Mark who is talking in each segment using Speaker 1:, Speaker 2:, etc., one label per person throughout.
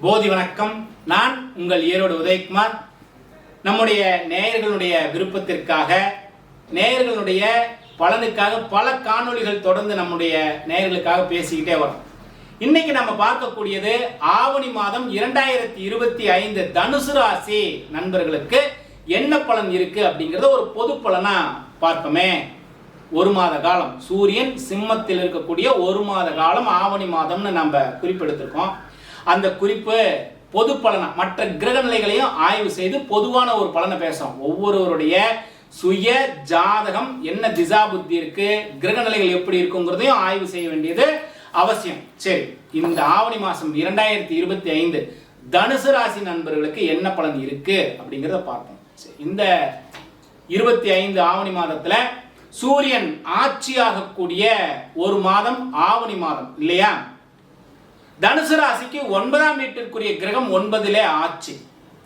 Speaker 1: போதி வணக்கம். நான் உங்கள் ஈரோடு உதயகுமார். நம்முடைய நேயர்களுடைய விருப்பத்திற்காக நேயர்களுடைய பலனுக்காக பல காணொளிகள் தொடர்ந்து நம்முடைய நேயர்களுக்காக பேசிக்கிட்டே வரோம். இன்னைக்கு நம்ம பார்க்கக்கூடியது ஆவணி மாதம் இரண்டாயிரத்தி இருபத்தி ஐந்து தனுசு ராசி நண்பர்களுக்கு என்ன பலன் இருக்கு அப்படிங்கறத ஒரு பொது பலனா பார்ப்போமே. ஒரு மாத காலம். சூரியன் சிம்மத்தில் இருக்கக்கூடிய ஒரு மாத காலம் ஆவணி மாதம்னு நம்ம குறிப்பெடுத்திருக்கோம் அந்த குறிப்பு பொது பலனை மற்ற கிரக நிலைகளையும் ஆய்வு செய்து பொதுவான ஒரு பலனை பேசுறோம் ஒவ்வொருவருடைய சுய ஜாதகம் என்ன திசா புத்தி இருக்கு கிரக நிலைகள் எப்படி இருக்குங்கிறதையும் ஆய்வு செய்ய வேண்டியது அவசியம். சரி இந்த ஆவணி மாசம் இரண்டாயிரத்தி இருபத்தி ஐந்து தனுசு ராசி நண்பர்களுக்கு என்ன பலன் இருக்கு அப்படிங்கிறத பார்ப்போம். சரி, இந்த இருபத்தி ஐந்து ஆவணி மாதத்துல சூரியன் ஆட்சியாகக்கூடிய ஒரு மாதம் ஆவணி மாதம் இல்லையா? தனுசு ராசிக்கு ஒன்பதாம் வீட்டிற்குரிய கிரகம் ஒன்பதிலே ஆட்சி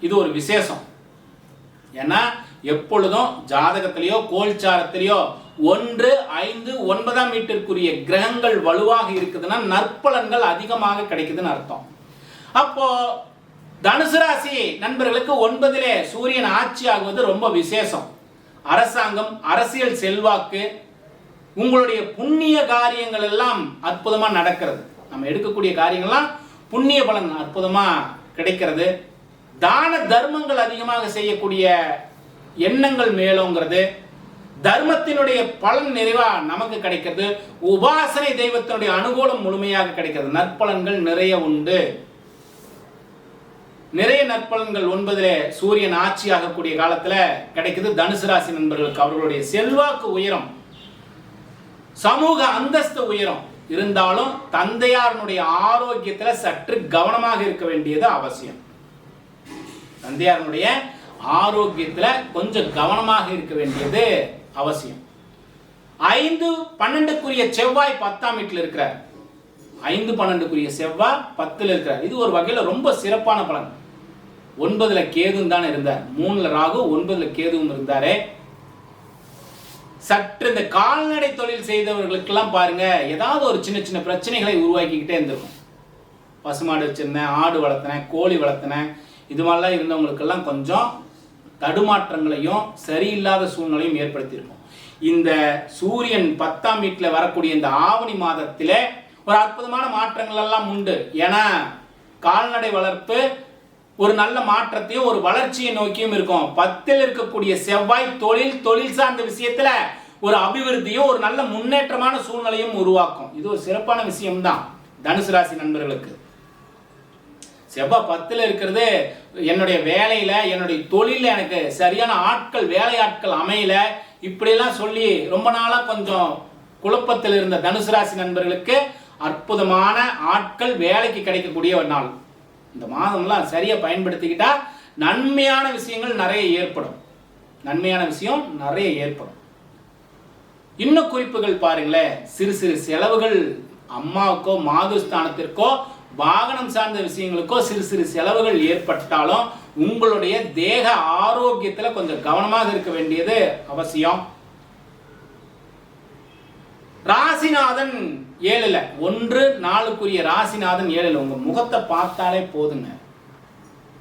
Speaker 1: இது ஒரு விசேஷம். ஏன்னா எப்பொழுதும் ஜாதகத்திலேயோ கோல்சாரத்திலேயோ ஒன்று ஐந்து ஒன்பதாம் வீட்டிற்குரிய கிரகங்கள் வலுவாக இருக்குதுன்னா நற்பலன்கள் அதிகமாக கிடைக்குதுன்னு அர்த்தம். அப்போ தனுசு ராசி நண்பர்களுக்கு ஒன்பதிலே சூரியன் ஆட்சி ஆகுவது ரொம்ப விசேஷம். அரசாங்கம் அரசியல் செல்வாக்கு உங்களுடைய புண்ணிய காரியங்கள் எல்லாம் அற்புதமாக நடக்கிறது. நம்ம எடுக்கக்கூடிய காரியங்கள்லாம் புண்ணிய பலன் அற்புதமா கிடைக்கிறது. தான தர்மங்கள் அதிகமாக செய்யக்கூடிய எண்ணங்கள் மேலோங்கிறது. தர்மத்தினுடைய பலன் நிறைவா நமக்கு கிடைக்கிறது. உபாசனை தெய்வத்தினுடைய அனுகூலம் முழுமையாக கிடைக்கிறது. நற்பலன்கள் நிறைய உண்டு. நிறைய நற்பலன்கள் ஒன்பதிலே சூரியன் ஆட்சி ஆகக்கூடிய காலத்துல கிடைக்குது. தனுசு ராசி நண்பர்களுக்கு அவர்களுடைய செல்வாக்கு உயரம் சமூக அந்தஸ்து உயரம். இருந்தாலும் தந்தையாரனுடைய ஆரோக்கியத்தில் சற்று கவனமாக இருக்க வேண்டியது அவசியம். தந்தையாரனுடைய ஆரோக்கியத்தில் கொஞ்சம் கவனமாக இருக்க வேண்டியது அவசியம். ஐந்து பன்னெண்டுக்குரிய செவ்வாய் பத்தாம் வீட்டில் இருக்கிறார். ஐந்து பன்னெண்டுக்குரிய செவ்வாய் பத்தில் இருக்கிறார். இது ஒரு வகையில் ரொம்ப சிறப்பான பலன். ஒன்பதுல கேதும் தானே இருந்தார். மூணுல ராகு ஒன்பதுல கேதுவும் இருந்தாரே. சற்று இந்த கால்நடை தொழில் செய்தவர்களுக்கெல்லாம் பாருங்க ஏதாவது ஒரு சின்ன சின்ன பிரச்சனைகளை உருவாக்கிக்கிட்டே இருந்திருக்கும். பசுமாடு வச்சிருந்தேன் ஆடு வளர்த்தினேன் கோழி வளர்த்தினேன் இது மாதிரிலாம் இருந்தவங்களுக்கெல்லாம் கொஞ்சம் தடுமாற்றங்களையும் சரியில்லாத சூழ்நிலையும் ஏற்படுத்தியிருக்கும். இந்த சூரியன் பத்தாம் வீட்டில் வரக்கூடிய இந்த ஆவணி மாதத்தில் ஒரு அற்புதமான மாற்றங்கள் எல்லாம் உண்டு. ஏன்னா கால்நடை வளர்ப்பு ஒரு நல்ல மாற்றத்தையும் ஒரு வளர்ச்சியை நோக்கியும் இருக்கும். பத்தில் இருக்கக்கூடிய செவ்வாய் தொழில் தொழில் சார்ந்த விஷயத்துல ஒரு அபிவிருத்தியும் ஒரு நல்ல முன்னேற்றமான சூழ்நிலையும் உருவாக்கும். இது ஒரு சிறப்பான விஷயம்தான் தனுசு ராசி நண்பர்களுக்கு. செவ்வாய் பத்தில் இருக்கிறது என்னுடைய வேலையில் என்னுடைய தொழிலில் எனக்கு சரியான ஆட்கள் வேலையாட்கள் அமையல. இப்படியெல்லாம் சொல்லி ரொம்ப நாளாக கொஞ்சம் குழப்பத்தில் இருந்த தனுசு ராசி நண்பர்களுக்கு அற்புதமான ஆட்கள் வேலைக்கு கிடைக்கக்கூடிய ஒரு நாள். இந்த மாதம்லாம் சரியாக பயன்படுத்திக்கிட்டா நன்மையான விஷயங்கள் நிறைய ஏற்படும். நன்மையான விஷயம் நிறைய ஏற்படும். இன்னும் குறிப்புகள் பாருங்களேன். சிறு சிறு செலவுகள் அம்மாவுக்கோ மாதுஸ்தானத்திற்கோ வாகனம் சார்ந்த விஷயங்களுக்கோ சிறு சிறு செலவுகள் ஏற்பட்டாலும் உங்களுடைய தேக ஆரோக்கியத்தில் கொஞ்சம் கவனமாக இருக்க வேண்டியது அவசியம். ராசிநாதன் ஏழுல ஒன்று நாளுக்குரிய ராசிநாதன் ஏழுல உங்க முகத்தை பார்த்தாலே போதுங்க.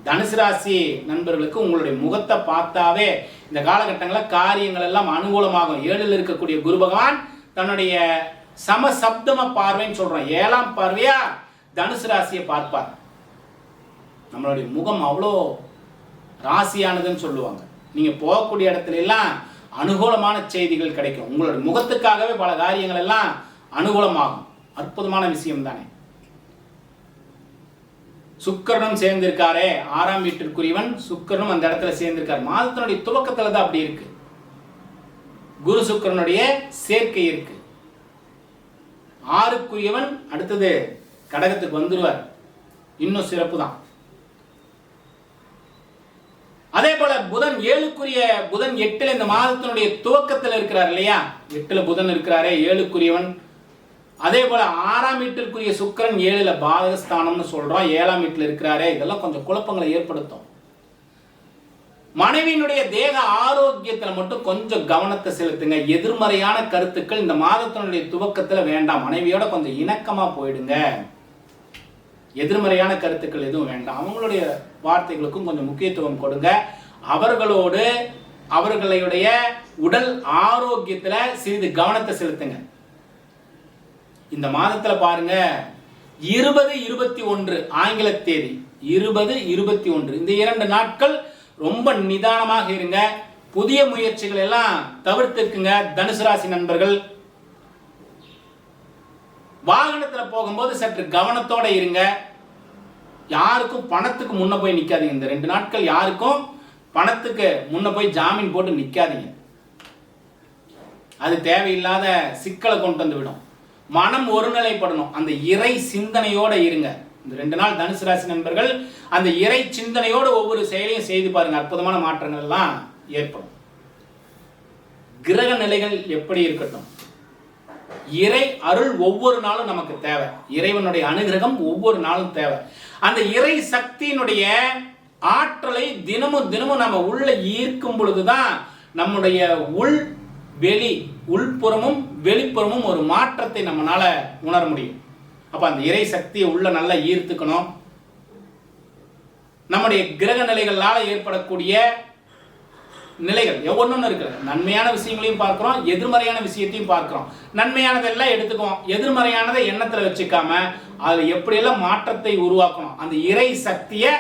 Speaker 1: தனுசு ராசி நண்பர்களுக்கு உங்களுடைய முகத்தை பார்த்தாவே இந்த காலகட்டங்களில் காரியங்கள் எல்லாம் அனுகூலமாகும். ஏழில் இருக்கக்கூடிய குரு பகவான் தன்னுடைய சமசப்தம பார்வைன்னு சொல்றோம் ஏழாம் பார்வையா? தனுசு ராசியை பார்ப்பார். நம்மளுடைய முகம் அவ்வளோ ராசியானதுன்னு சொல்லுவாங்க. நீங்க போகக்கூடிய இடத்துல எல்லாம் அனுகூலமான செய்திகள் கிடைக்கும். உங்களுடைய முகத்துக்காகவே பல காரியங்கள் எல்லாம் அனுகூலமாகும். அற்புதமான விஷயம் தானே சுக்கரனும் சேர்ந்திருக்காரே. ஆறாம் வீட்டிற்குரியவன் சுக்கரனும் அந்த இடத்துல சேர்ந்திருக்கார். மாதத்தினுடைய துவக்கத்துல தான் அப்படி இருக்கு. குரு சுக்கரனுடைய சேர்க்கை இருக்கு. ஆறுக்குரியவன் அடுத்தது கடகத்துக்கு வந்துருவார். இன்னும் சிறப்பு தான் அதே போல புதன் ஏழுக்குரிய புதன் எட்டுல இந்த மாதத்தினுடைய துவக்கத்தில் இருக்கிறார் இல்லையா? எட்டுல புதன் இருக்கிறாரே ஏழுக்குரியவன் அதே போல ஆறாம் வீட்டிற்குரிய சுக்கிரன் ஏழுல பாதகஸ்தானம்னு சொல்றோம் ஏழாம் வீட்டில் இருக்கிறாரே இதெல்லாம் கொஞ்சம் குழப்பங்களை ஏற்படுத்தும். மனைவியினுடைய தேக ஆரோக்கியத்தில் மட்டும் கொஞ்சம் கவனத்தை செலுத்துங்க. எதிர்மறையான கருத்துக்கள் இந்த மாதத்தினுடைய துவக்கத்தில் வேண்டாம். மனைவியோட கொஞ்சம் இணக்கமா போயிடுங்க. எதிர்மறையான கருத்துக்கள் எதுவும் வேண்டாம். அவங்களுடைய வார்த்தைகளுக்கும் கொஞ்சம் முக்கியத்துவம் கொடுங்க. அவர்களோடு அவர்களுடைய உடல் ஆரோக்கியத்தில் சிறிது கவனத்தை செலுத்துங்க. இந்த மாதத்தில் பாருங்க இருபது இருபத்தி ஒன்று ஆங்கில தேதி. இருபது இருபத்தி ஒன்று. இந்த இரண்டு நாட்கள் ரொம்ப நிதானமாக இருங்க. புதிய முயற்சிகள் எல்லாம் தவிர்த்துக்குங்க தனுசு ராசி நண்பர்கள். வாகனத்தில் போகும்போது சற்று கவனத்தோட இருங்க. யாருக்கும் பணத்துக்கு முன்ன போய் நிற்காதீங்க இந்த ரெண்டு நாட்கள் யாருக்கும் பணத்துக்கு முன்ன போய் ஜாமீன் போட்டு நிற்காதீங்க அது தேவையில்லாத சிக்கலை கொண்டு வந்து விடும். மனம் ஒருநிலைப்படணும். அந்த இறை சிந்தனையோட இருங்க. இந்த ரெண்டு நாள் தனுசு ராசி நண்பர்கள் அந்த இறை சிந்தனையோட ஒவ்வொரு செயலையும் செய்து பாருங்க. அற்புதமான மாற்றங்கள் எல்லாம் ஏற்படும். கிரக நிலைகள் எப்படி இருக்கட்டும்? இறை அருள் ஒவ்வொரு நாளும் நமக்கு தேவை. இறைவனுடைய அனுகிரகம் ஒவ்வொரு நாளும் தேவை. அந்த இறை சக்தியினுடைய ஆற்றலை தினமும் தினமும் நம்ம உள்ள ஈர்க்கும் பொழுதுதான் நம்முடைய உள் வெளி உள்புறமும் வெளிப்புறமும் ஒரு மாற்றத்தை நம்மளால உணர முடியும். அப்ப அந்த இறை சக்தியை உள்ள நல்லா ஈர்த்துக்கணும். நம்முடைய கிரக நிலைகளால் ஏற்படக்கூடிய நிலைகள் ஒவ்வொன்றும் இருக்குது. நன்மையான விஷயங்களையும் பார்க்கிறோம் எதிர்மறையான விஷயத்தையும் பார்க்கிறோம். நன்மையானதெல்லாம் எடுத்துக்குவோம் எதிர்மறையானதை எண்ணத்துல வச்சுக்காம அதில் எப்படியெல்லாம் மாற்றத்தை உருவாக்கணும் அந்த இறை சக்தியை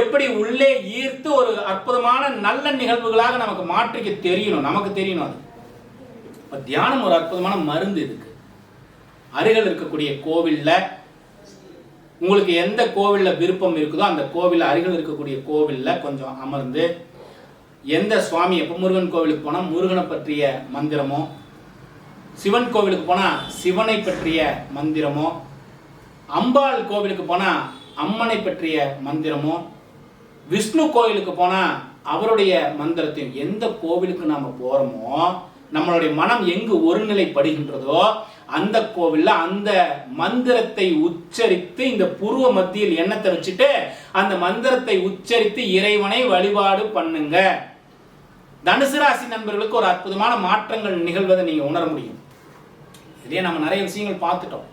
Speaker 1: எப்படி உள்ளே ஈர்த்து ஒரு அற்புதமான நல்ல நிகழ்வுகளாக நமக்கு மாற்றிக்க தெரியணும் நமக்கு தெரியணும் அது. இப்போ தியானம் ஒரு அற்புதமான மருந்து இதுக்கு. அருகில் இருக்கக்கூடிய கோவிலில் உங்களுக்கு எந்த கோவிலில் விருப்பம் இருக்குதோ அந்த கோவில் அருகில் இருக்கக்கூடிய கோவிலில் கொஞ்சம் அமர்ந்து எந்த சுவாமி எப்போ முருகன் கோவிலுக்கு போனால் முருகனை பற்றிய மந்திரமோ சிவன் கோவிலுக்கு போனால் சிவனை பற்றிய மந்திரமோ அம்பாள் கோவிலுக்கு போனால் அம்மனை பற்றிய மந்திரமோ விஷ்ணு கோவிலுக்கு போனால் அவருடைய மந்திரத்தையும் எந்த கோவிலுக்கு நாம் போகிறோமோ நம்மளுடைய மனம் எங்கு ஒருநிலைப்படுகின்றதோ அந்த கோவில்ல அந்த மந்திரத்தை உச்சரித்து இந்த புருவ மத்தியில் எண்ணத்தை வச்சுட்டு அந்த மந்திரத்தை உச்சரித்து இறைவனை வழிபாடு பண்ணுங்க. தனுசு ராசி நண்பர்களுக்கு ஒரு அற்புதமான மாற்றங்கள் நிகழ்வதை நீங்க உணர முடியும். இதே நம்ம நிறைய விஷயங்கள் பார்த்துட்டோம்.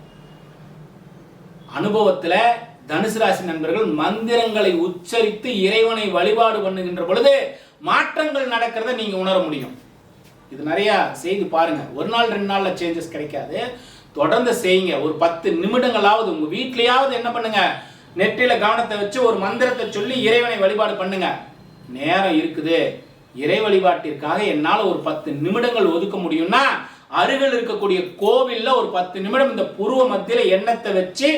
Speaker 1: அனுபவத்துல தனுசு ராசி நண்பர்கள் மந்திரங்களை உச்சரித்து இறைவனை வழிபாடு பண்ணுகின்ற பொழுது மாற்றங்கள் நடக்கிறத நீங்க உணர முடியும். இது நிறையா செய்து பாருங்க. ஒரு நாள் ரெண்டு நாளில் சேஞ்சஸ் கிடைக்காது. தொடர்ந்து செய்யுங்க. ஒரு பத்து நிமிடங்களாவது உங்கள் வீட்லயாவது என்ன பண்ணுங்க? நெற்றியில் கவனத்தை வச்சு ஒரு மந்திரத்தை சொல்லி இறைவனை வழிபாடு பண்ணுங்க. நேரம் இருக்குது. இறை வழிபாட்டிற்காக என்னால் ஒரு பத்து நிமிடங்கள் ஒதுக்க முடியும்னா அருகில் இருக்கக்கூடிய கோவில்ல ஒரு பத்து நிமிடம் இந்த புருவ மத்தியில் எண்ணத்தை வச்சு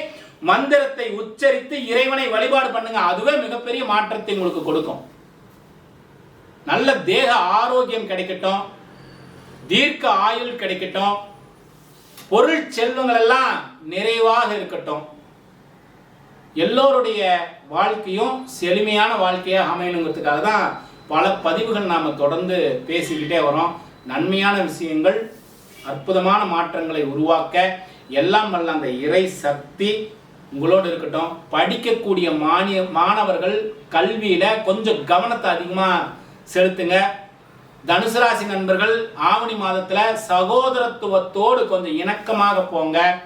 Speaker 1: மந்திரத்தை உச்சரித்து இறைவனை வழிபாடு பண்ணுங்க. அதுவே மிகப்பெரிய மாற்றத்தை உங்களுக்கு கொடுக்கும். நல்ல தேக ஆரோக்கியம் கிடைக்கட்டும். தீர்க்க ஆயுள் கிடைக்கட்டும். பொருள் செல்வங்கள் எல்லாம் நிறைவாக இருக்கட்டும். எல்லோருடைய வாழ்க்கையும் செழுமையான வாழ்க்கையாக அமையணுங்கிறதுக்காக தான் பல பதிவுகள் நாம் தொடர்ந்து பேசிக்கிட்டே வரோம். நன்மையான விஷயங்கள் அற்புதமான மாற்றங்களை உருவாக்க எல்லாம் வல்ல அந்த இறை சக்தி உங்களோடு இருக்கட்டும். படிக்கக்கூடிய மானிய மாணவர்கள் கல்வியில் கொஞ்சம் கவனத்தை அதிகமாக செலுத்துங்க. தனுசு ராசி நண்பர்கள் ஆவணி மாதத்துல சகோதரத்துவத்தோடு கொஞ்சம் இணக்கமாக போங்க.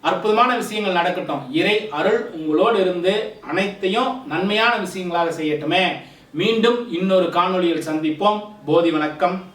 Speaker 1: அற்புதமான விஷயங்கள் நடக்கட்டும். இறை அருள் உங்களோடு இருந்து அனைத்தையும் நன்மையான விஷயங்களாக செய்யட்டுமே. மீண்டும் இன்னொரு காணொளியில் சந்திப்போம். போதி வணக்கம்.